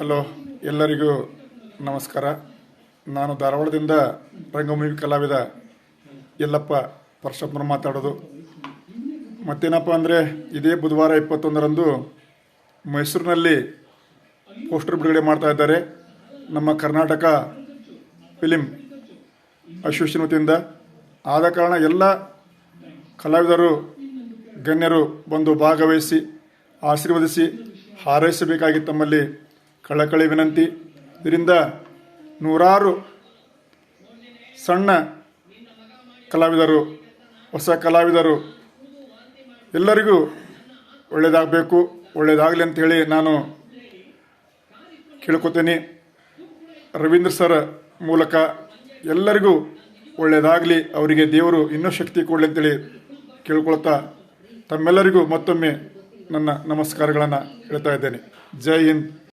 Hello, ಎಲ್ಲರಿಗೂ ನಮಸ್ಕಾರ. ನಾನು ಧಾರವಾಡದಿಂದ ರಂಗಭೂಮಿ ಕಲಾವಿದ ಎಲ್ಲಪ್ಪ ಪರಶಪ್ಪನ ಮಾತಾಡೋದು. ಮತ್ತೇನಪ್ಪ ಅಂದರೆ, ಇದೇ ಬುಧವಾರ ಇಪ್ಪತ್ತೊಂದರಂದು ಮೈಸೂರಿನಲ್ಲಿ ಪೋಸ್ಟರ್ ಬಿಡುಗಡೆ ಮಾಡ್ತಾ ಇದ್ದಾರೆ. ನಮ್ಮ ಕರ್ನಾಟಕ ಫಿಲಿಂ ಅಸೋಸಿಯೇಷನ್ ವತಿಯಿಂದ ಆದ ಕಾರಣ ಎಲ್ಲ ಕಲಾವಿದರು, ಗಣ್ಯರು ಬಂದು ಭಾಗವಹಿಸಿ, ಆಶೀರ್ವದಿಸಿ, ಹಾರೈಸಬೇಕಾಗಿ ತಮ್ಮಲ್ಲಿ ಕಳಕಳಿ ವಿನಂತಿ. ಇದರಿಂದ ನೂರಾರು ಸಣ್ಣ ಕಲಾವಿದರು, ಹೊಸ ಕಲಾವಿದರು, ಎಲ್ಲರಿಗೂ ಒಳ್ಳೆಯದಾಗಬೇಕು ಒಳ್ಳೆಯದಾಗಲಿ ಅಂತೇಳಿ ನಾನು ಕೇಳ್ಕೊತೀನಿ. ರವೀಂದ್ರ ಸರ್ ಮೂಲಕ ಎಲ್ಲರಿಗೂ ಒಳ್ಳೆಯದಾಗಲಿ ಅವರಿಗೆ ದೇವರು ಇನ್ನೂ ಶಕ್ತಿ ಕೊಡಲಿ ಅಂತೇಳಿ ಕೇಳ್ಕೊಳ್ತಾ ತಮ್ಮೆಲ್ಲರಿಗೂ ಮತ್ತೊಮ್ಮೆ ನನ್ನ ನಮಸ್ಕಾರಗಳನ್ನು ಹೇಳ್ತಾ ಇದ್ದೇನೆ. ಜೈ ಹಿಂದ್.